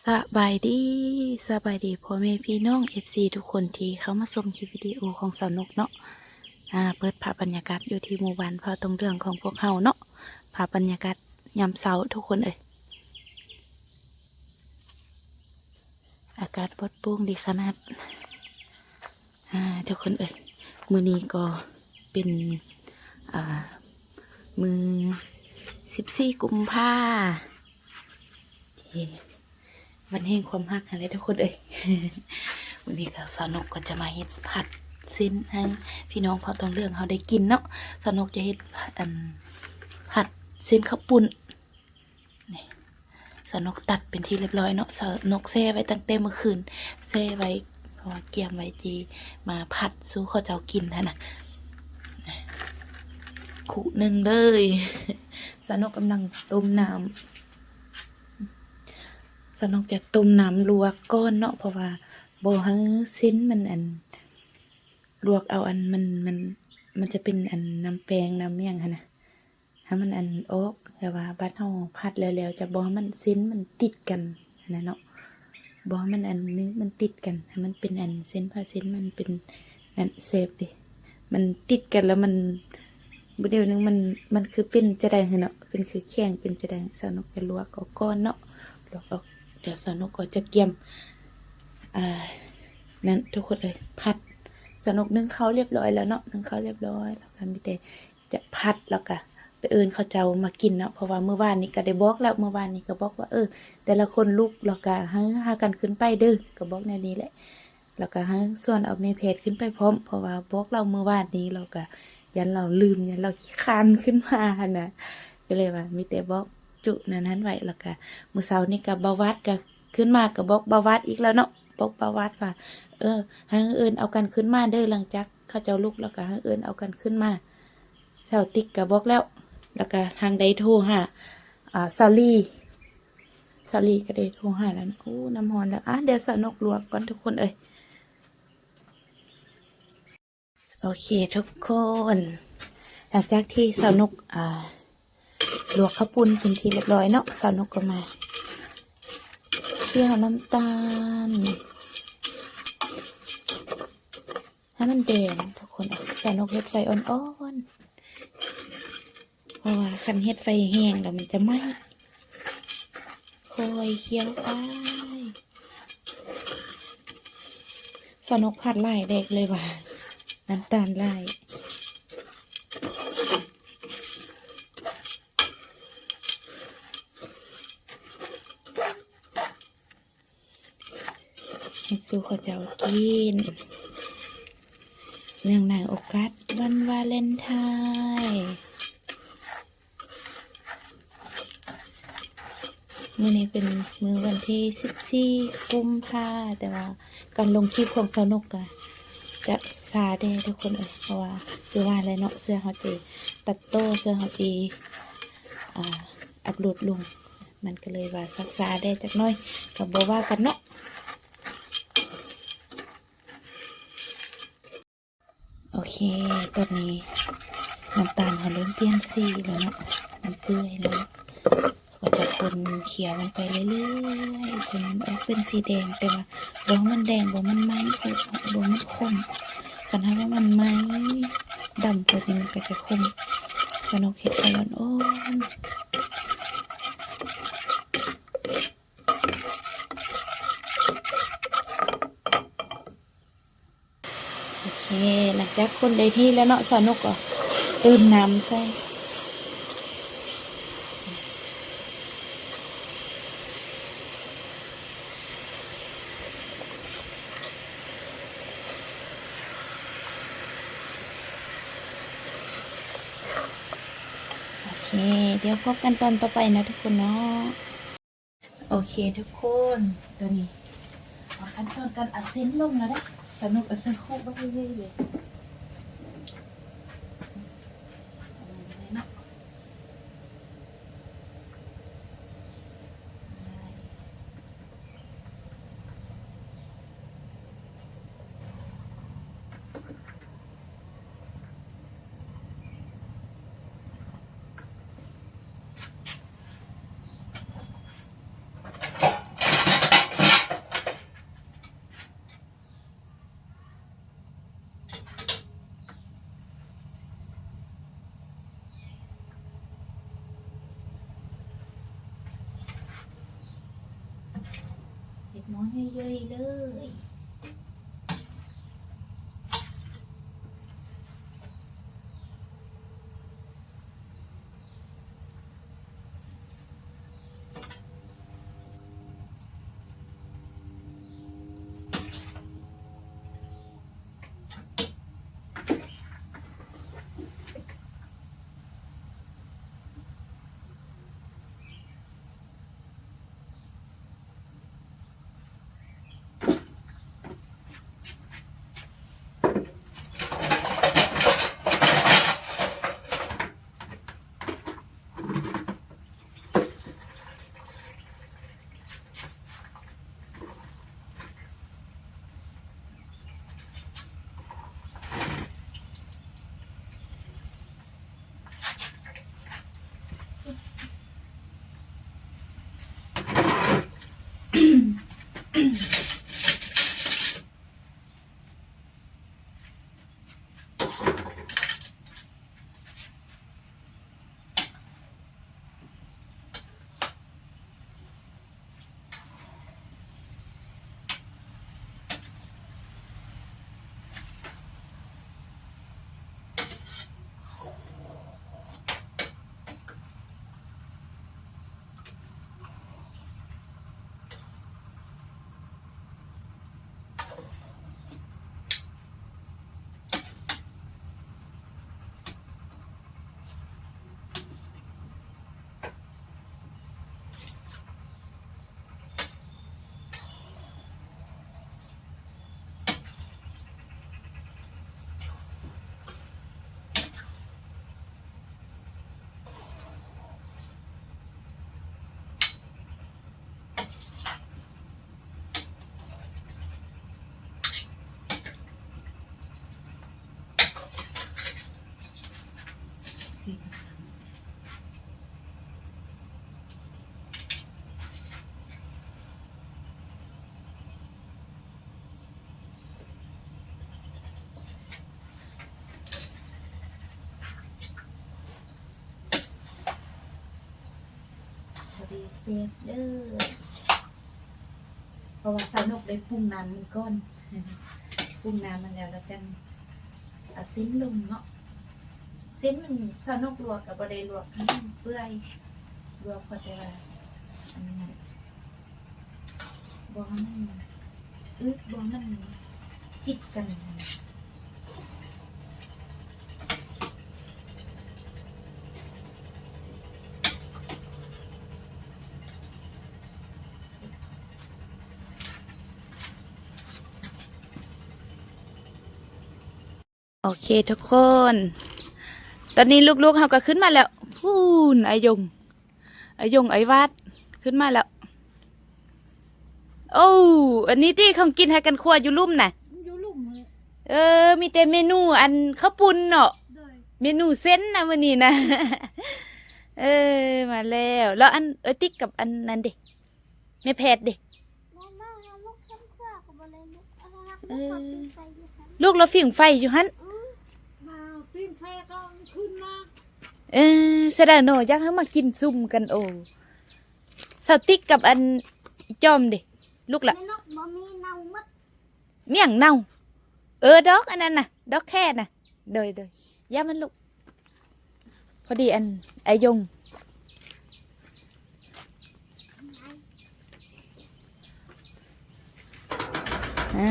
สบายดีสบายดีพ่อแม่พี่น้อง FC ทุกคนที่เข้ามาชมคลิปวิดีโอของสาวนกเนาะอ่าเปิดภาพบรรยากาศอยู่ที่หมู่บ้านพอตรงเรื่องของพวกเฮาเนาะภาพบรรยากาศยามเช้าทุกคนเอ่ยอากาศปดปร่งดีขนาดอ่าทุกคนเอ่ยมือนี้ก็เป็นอ่ามือ14กุมภาเจ วันแห่งความฮักอะไรทุกคนเอ่ยวันนี้ก็สนุกก็จะมาเฮ็ดผัดเส้นให้พี่น้องพอต้องเรื่องเขาได้กินเนาะสนุกจะเฮ็ดอันผัดเส้นข้าวปุ้นนี่สนุกตัดเป็นที่เรียบร้อยเนาะสนุกแช่ไว้ตั้งแต่เมื่อคืนแช่ไว้เพราะว่าเกียมไว้จีมาผัดสู้เขาเจ้ากินท่นนะขู่หนึ่งเลยสนุกกำลังต้มน้ำ สนอกจะต้มน้ำลวกก้อนเนาะเพราะว่าบ่ให้เส้นมันอัน ลวกเอาอันมันมันมันจะเป็นอันน้ำแปงน้ำเมี่ยงค่ะนะให้มันอันออกแต่ว่าบัดเฮาพัดแล้วๆจะบ่ให้มันเส้นมันติดกันนะเนาะบ่ให้มันอันนึงมันติดกันให้มันเป็นอันเส้นผ้าเส้นมันเป็นนั่นเซฟดิมันติดกันแล้วมันบ่เดี๋ยวนึงมันมันคือเป็นจะได้เนาะเป็นคือแข็งเป็นจะได้สนุกจะลวกเอาก้อนเนาะลวกออก เดี๋ยวสนุกก็จะเกียมนั้นทุกคนเลยพัดสนุกนึ่งเขาเรียบร้อยแล้วเนาะนึ่งเขาเรียบร้อยแล้วก็มีแต่จะพัดแล้วก็ไปเอิญเขาเจ้ามากินเนาะเพราะว่าเมื่อวานนี้ก็ได้บอกแล้วเมื่อวานนี้ก็บอกว่าเออ แต่ละคนลุกแล้วก็ห้หากันขึ้นไปเด้อก็บอกในนี้แหละ แล้วก็ห้ส่วนเอาเมเพจขึ้นไปพร้อม เพราะว่าบอกเราเมื่อวานนี้เราก็ยันเราลืมยันเราขี้คานขึ้นมานะก็เลยว่ามีแต่บอก จุนั้นนั้นไว้แล้วก็มื่อเช้านี่กับบวัดก็ขึ้นมากับบอกบาวัดอีกแล้วเนาะบอกบาวัดว่า เออให้เอินเอากันขึ้นมาเด้อหลังจากเขาเจ้าลูกแล้วก็ให้เอินเอากันขึ้นมาแถวติ๊กกับบอกแล้ว แล้วก็ทางใดโทรหาอ่าซาลีซาลีก็ได้โทรหาแล้วนะโอ้น้ำหอนแล้ว อะ เดี๋ยวสานกลวกก่อนทุกคนเอ้ย โอเคทุกคน หลังจากที่สานกอ่า ลวกข้าวปุ้นเป็นที่เรียบร้อยเนาะสาวนกก็มาเคี่ยวน้ำตาลให้มันแดงทุกคนสาวนกเฮ็ดไฟอ่อนๆเพราะว่าคันเฮ็ดไฟแห้งแล้วมันจะไหม้คอยเคี่ยวไปสาวนกผัดไล่เด็กเลยว่ะน้ำตาลไล่ สู้เขาเจ้ากินเนื่องในโอกาสวันวาเลนไทน์มื่อนี้เป็นมือวันที่ 14 กุมภาแต่ว่าการลงคลิปของสนุกอะจะซาเด้ทุกคนเอยเพราะว่าคือว่าอะไรเนาะเสื้อเขาจีตัดโต้เสื้อเขาจีอ่าอัพโหลดลง มันก็เลยว่าซักซาได้จักน้อยกับบอกว่ากันเนาะ โอ เค ตอนนี้น้ำตาลเขาเริ่มเปลี่ยนสีแล้วเนาะมันเปื่อยแล้วก็จะคนเขียวลงไปเรื่อยๆจนมันออกเป็นสีแดงแต่ว่าบ่มันแดงบ่มันไหม้บ่มันคมคันถ้าว่ามันไหม้ดำไปมันก็จะคมสนุกเห็ดไฟอ่อน โอเคหลังจากคนได้ที่แล้วเนาะสนุกก็เติมน้ำใส่โอเคเดี๋ยวพบกันตอนต่อไปนะทุกคนเนาะโอเคทุกคนตัวนี้เอาขั้นตอนการอัดเส้นลงแล้วนะ เส้นคู่ไป ดหมอเยอะๆเลย เซฟเด้อเพราะว่าสนุกได้ปรุงน้ำมันก้อนปรุงน้ำมันแล้วแล้วจังเอาเส้นลงเนาะเส้นมันสนุกลวกกับบไดลวกเปื่อยลวกพอจะว่าอันนั้นบอมันอึดบอมันติดกัน เคทุกคน ตอนนี้ลูกๆเขาก็ขึ้นมาแล้ว พูนไอยงไอยงไอวัดขึ้นมาแล้ว โอ้อันนี้ที่เขากินให้กันครัวอยู่ลุ่มน่ะอยู่ลุ่มเลยเออ มีแต่เมนูอันข้าวปุ้นเนาะโดยเมนูเส้นนะวันนี้นะ เออ มาแล้ว แล้วอันเออติ๊กกับอันนั้นเด็แม่แพทย์เด็มามาเอาลูกฉันเพื่อกับบอลเลยลูกเอาละเอลูกอขอปีนไปอยู่ค่ะลูกเราฝิ่งไฟอยู่ฮัน อืมมาปีนไฟก็ขึ้นมาเออแสดงโนอยากให้มากินซุ่มกันโอ้สาวติ๊กกับอันจอมเด็ลูกละในนกบ่มีเนามัดเมี่ยงเน่าเออดอกอันนั้นน่ะ ดอกแค่น่ะเดยเดยย่ามันลูกพอดีอันไอยงอ่า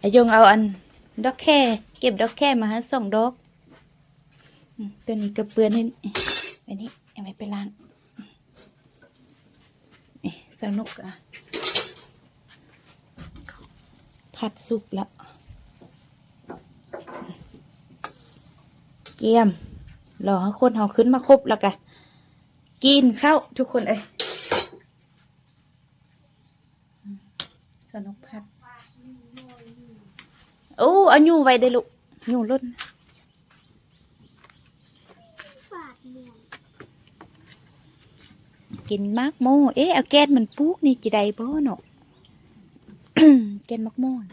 ไอยงเอาอัน ดอกแค่เก็บดอกแค่มาให้สองดอกตัวนี้กระเปือนให้อันนี้เอาไปไปล้างนี่สนุกอะผัดสุกละเกียมรอให้คนเขาขึ้นมาครบแล้วกันกินข้าวทุกคนเอ้ยสนุกผัด โอ้เอาอยู่ไว้ได้อลูกอยู่ล้นฝาดเมียนกินมากโมเอ๊ะเอาแกนมันปลูกนี่จีได้บ่เนาะแกนมักโมน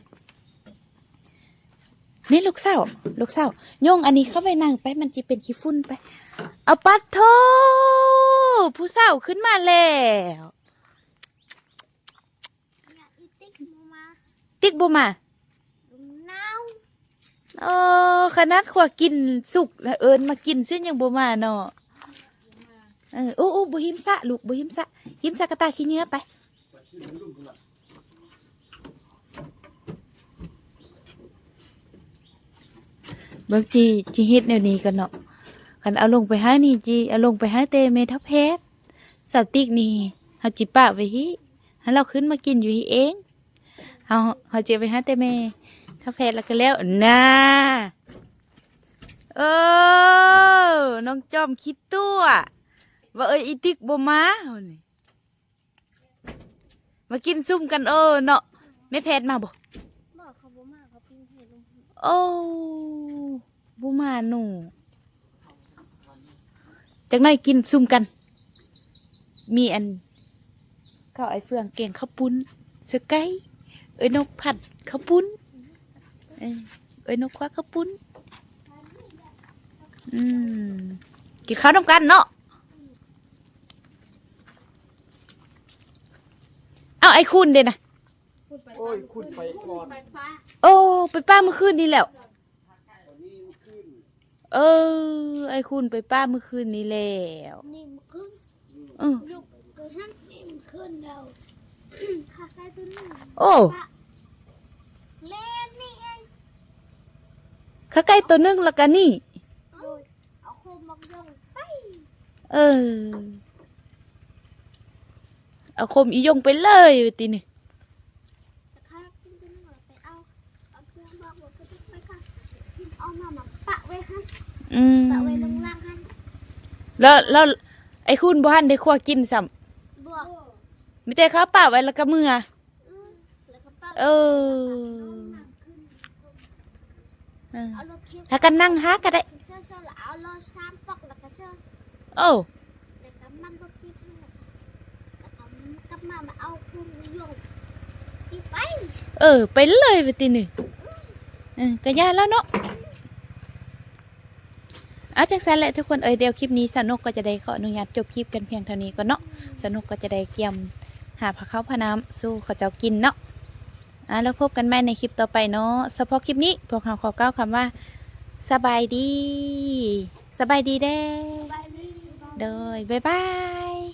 นี่ลูกสาวลูกสาวโยงอันนี้เข้าไปนั่งไปมันจะเป็นขี้ฝุ่นไป เอาปัดโทผู้สาวขึ้นมาแล้วติ๊กบ่มาหนาว โอ้ขนาดขวากินสุกแล้วเอิญมากินซึ่งยังบ่มาเนาะเออโอ้โอ้บ่หิมสะลูกบ่หิมสะหิมสะกระตายขี้เนื้อไปเบิกจีจีฮ็ดแนวนี้กันเนาะคันเอาลงไปใหานี่จีเอาลงไปใหาเตเมทัพเพชรสติกนี่เฮาจิปะไว้ฮิให้เราขึ้นมากินอยู่ฮิเองเฮาเฮาจะไปใหาเตเม ถ้าแพ้แล้วก็แล้วน่าเออ น้องจอมคิดตัวว่าเอ้ยอีติกบ่มาเอานี่มากินซุ่มกันเออเนาะไม่แพ้มาบ่บอกเขาบ่มาเขาพิงเพลงโอ้บ่มาหนูจากนั้นกินซุ่มกัน มีอันข้าวไอ้เฟืองเก่งข้าวปุ้นสไก่เอ้ยนกผัดข้าวปุ้น เอ้ยเอ้ยนกควักข้าวปุ้นอืมกินข้าวน้ำกันเนาะเอาไอ้คุณเด่นนะโอ้ยคุณไปก่อนไปฟ้าโอ้ไปป้าเมื่อคืนนี้แล้วเออ ไอ้คุณไปป้าเมื่อคืนนี้แล้วนี่มันขึ้นเออลูกไปห้ามนี่มันขึ้นเราขาใกล้ตัวนี้โอ้ เล่นนี่เอง ข้าใกล้ตัวนึงแล้วกันนี่โอ้ยเอาโคมมักยงไปเออ เอาคมอียงไปเลยตีนี่แต่ข้าขึ้นตัวนี้ไปเอา เอาเครื่องบอกว่าไปติ๊กไปค่ะเอามามาปะไว้ค่ะอืมปะไว้ลงล่างค่ะแล้วแล้วไอ้คุณบ้านได้ครัวกินซ้บวกำมีแต่ข้าวเปล่าไว้แล้วก็มืออืมแล้วก็ปะเออ น้ำขึ้น เออ เอาร ถเข็นถ้ากันนั่งหาก็ได้เสื้อเสื้อแล้วเอารถสามปอกแล้วก็เสื้อโอ้แล้วก็มันรถจีบแล้วก็แล้วก็กลับมามาเอาคุณยงที่ไฟเออไปเลยไปตีนี่เออกระยาแล้วเนาะเอาจังสันแหละทุกคนเอ้ยเดี๋ยวคลิปนี้สนุกก็จะได้ขออนุญาตจบคลิปกันเพียงเท่านี้ก่อนเนาะสนุกก็จะได้เกี่ยม หาผักข้าวพะน้ำสู้เขาเจ้ากินเนาะ อะแล้วพบกันใหม่ในคลิปต่อไปเนาะเฉพาะคลิปนี้พวกเราขอก้าวคำว่า สบายดี สบายดีเด้ไปเลยโดยบ๊ายบาย